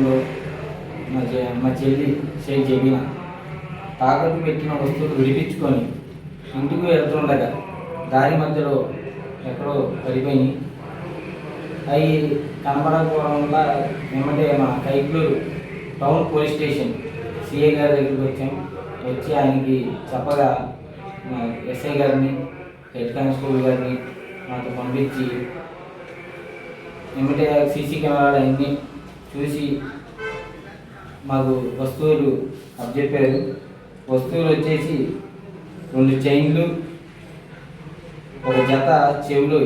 మా మా చెల్లి షేక్ జబీన తాకట్టు పెట్టిన వస్తువులు విడిపించుకొని ఇంటికి వెళ్తుండగా దారి మధ్యలో ఎక్కడో పడిపోయి అవి కనబడకపోవడం వల్ల వెంబడే మా Kaikaluru town police station CI గారి దగ్గరికి వచ్చాం. వచ్చి ఆయనకి చెప్పగా మా ఎస్ఐ గారిని హెడ్ కానిస్టేబుల్ గారిని మాతో పంపించి వెంబడే సీసీ కెమెరాలు అన్నీ చూసి మాకు వస్తువులు అప్పచెప్పారు వస్తువులు వచ్చేసి రెండు చైన్లు ఒక జత చెవులు.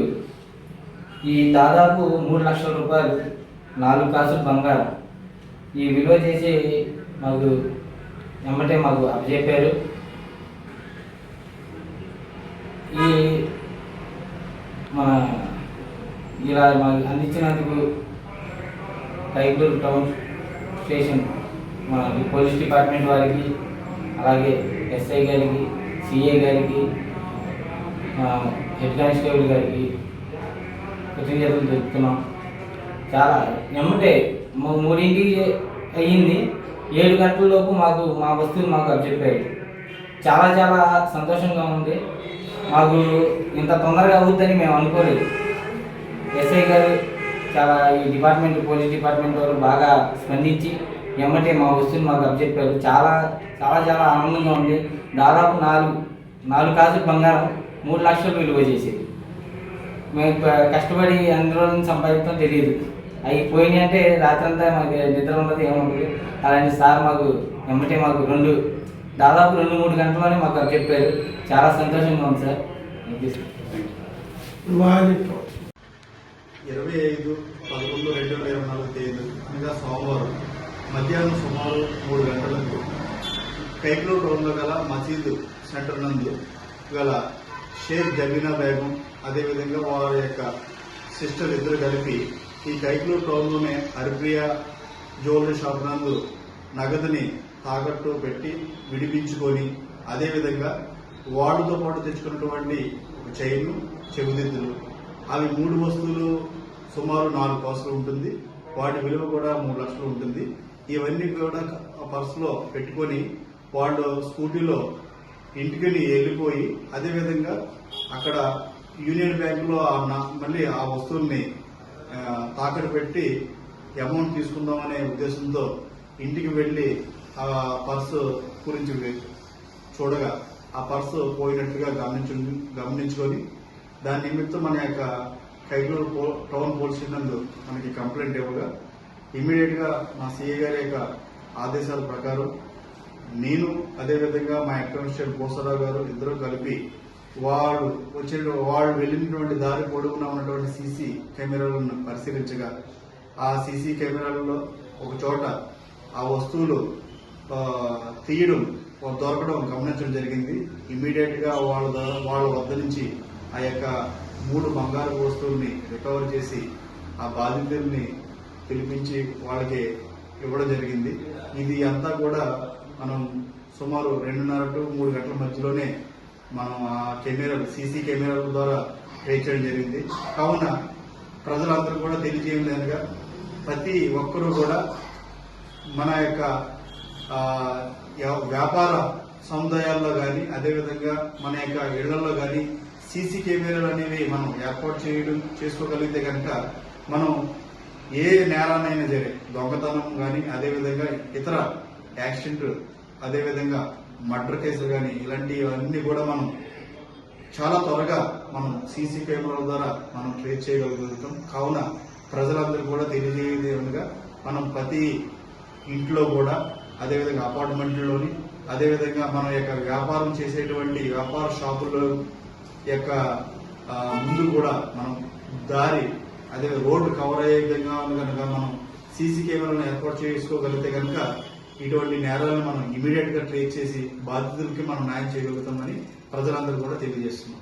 ఈ దాదాపు మూడు లక్షల రూపాయలు నాలుగు కాసులు బంగారం. ఈ విలువ చేసి మాకు ఎమ్మటే మాకు అప్పచెప్పారు ఈ మన ఇలా మాకు అందించినందుకు టైగూర్ టౌన్ స్టేషన్ మన పోలీస్ డిపార్ట్మెంట్ వారికి అలాగే ఎస్ఐ గారికి సిఏ గారికి హెడ్ కానిస్టేబుల్ గారికి కృతజ్ఞతలు తెలుపుతున్నాం. చాలా ఎమ్మటే మూడింటికి అయ్యింది. ఏడు గంటలలోపు మాకు మా వస్తువులు మాకు అప్పచెప్పారు. చాలా చాలా సంతోషంగా ఉంది. మాకు ఇంత తొందరగా అవుతుందని మేము అనుకోలేదు. చాలా ఈ డిపార్ట్మెంట్ పోలీస్ డిపార్ట్మెంట్ వారు బాగా స్పందించి ఎమ్మటే మా వస్తువులు మాకు అప్పచెప్పారు చాలా చాలా చాలా ఆనందంగా ఉంది. దాదాపు నాలుగు నాలుగు కాజులు బంగారం మూడు లక్షలు విలువ చేసేది. మేము కష్టపడి అన్ని రోజులు సంపాదించడం తెలియదు. అవి పోయినాయి అంటే రాత్రంతా మాకు నిద్ర ఉండదు ఏముండదు అలాంటి సార్ మాకు ఎమ్మటే మాకు రెండు దాదాపు రెండు మూడు గంటల్లోనే మాకు అప్పచెప్పారు చాలా సంతోషంగా ఉంది సార్. ఇరవై ఐదు పదకొండు రెండు వేల ఇరవై నాలుగు తేదీ అనగా సోమవారం మధ్యాహ్నం సుమారు మూడు గంటలకు కైక్లో టౌన్లో గల మసీదు సెంటర్ నందు గల షేక్ జబీనా బేగం అదేవిధంగా వారి యొక్క సిస్టర్ ఇద్దరు కలిపి ఈ కైక్లూరు టౌన్లోనే హరిప్రియ జ్యువెలరీ షాప్ నందు నగదుని తాకట్టు పెట్టి విడిపించుకొని అదేవిధంగా వాళ్ళతో పాటు తెచ్చుకున్నటువంటి ఒక చైన్ చెవిదిద్దులు అవి మూడు వస్తువులు సుమారు నాలుగు కాసులు ఉంటుంది. వాటి విలువ కూడా మూడు లక్షలు ఉంటుంది. ఇవన్నీ కూడా ఆ పర్సులో పెట్టుకొని వాళ్ళు స్కూటీలో ఇంటికి వెళ్ళిపోయి అదేవిధంగా అక్కడ యూనియన్ బ్యాంకులో ఆ మళ్ళీ ఆ వస్తువుల్ని తాకట్టు పెట్టి అమౌంట్ తీసుకుందామనే ఉద్దేశంతో ఇంటికి వెళ్ళి ఆ పర్సు గురించి చూడగా ఆ పర్సు పోయినట్టుగా గమనించు గమనించుకొని దాని నిమిత్తం మన యొక్క కైగూరు టౌన్ పోలీస్ నందు మనకి కంప్లైంట్ ఇవ్వగా ఇమీడియట్గా మా సిఏ గారి యొక్క ఆదేశాల ప్రకారం నేను అదేవిధంగా మా అకౌంటెంట్ బోసరావు గారు ఇద్దరు కలిపి వాళ్ళు వచ్చే వాళ్ళు వెళ్ళినటువంటి దారి పొడుగున ఉన్నటువంటి సీసీ కెమెరాలను పరిశీలించగా ఆ సీసీ కెమెరాలలో ఒక చోట ఆ వస్తువులు తీయడం దొరకడం గమనించడం జరిగింది. ఇమీడియట్గా వాళ్ళ వాళ్ళ వద్ద నుంచి ఆ యొక్క మూడు బంగారు వస్తువుల్ని రికవర్ చేసి ఆ బాధితుల్ని పిలిపించి వాళ్ళకి ఇవ్వడం జరిగింది. ఇది అంతా కూడా మనం సుమారు రెండున్నర టు మూడు గంటల మధ్యలోనే మనం ఆ కెమెరాలు సీసీ కెమెరాల ద్వారా ట్రేస్ చేయడం జరిగింది. కావున ప్రజలందరూ కూడా తెలియజేయలేదుగా ప్రతి ఒక్కరూ కూడా మన యొక్క వ్యాపార సముదాయాల్లో కానీ అదేవిధంగా మన యొక్క ఇళ్ళలో కానీ సీసీ కెమెరాలు అనేవి మనం ఏర్పాటు చేయడం చేసుకోగలిగితే కనుక మనం ఏ నేరాన్నైనా సరే దొంగతనం కానీ అదేవిధంగా ఇతర యాక్సిడెంట్ అదేవిధంగా మర్డర్ కేసులు కానీ ఇలాంటివన్నీ కూడా మనం చాలా త్వరగా మనం సీసీ కెమెరాల ద్వారా మనం ట్రేస్ చేయగలుగుతాం. కావున ప్రజలందరూ కూడా తెలియజేయగా మనం ప్రతి ఇంట్లో కూడా అదేవిధంగా అపార్ట్మెంట్లోని అదేవిధంగా మన యొక్క వ్యాపారం చేసేటువంటి వ్యాపార షాపుల్లో యొక్క ముందు కూడా మనం దారి అదే రోడ్డు కవర్ అయ్యే విధంగా కనుక మనం సీసీ కెమెరాలను ఏర్పాటు చేసుకోగలిగితే కనుక ఇటువంటి నేరాలను మనం ఇమీడియట్గా చేసి బాధితులకి మనం న్యాయం చేయగలుగుతామని ప్రజలందరూ కూడా తెలియజేస్తున్నాం.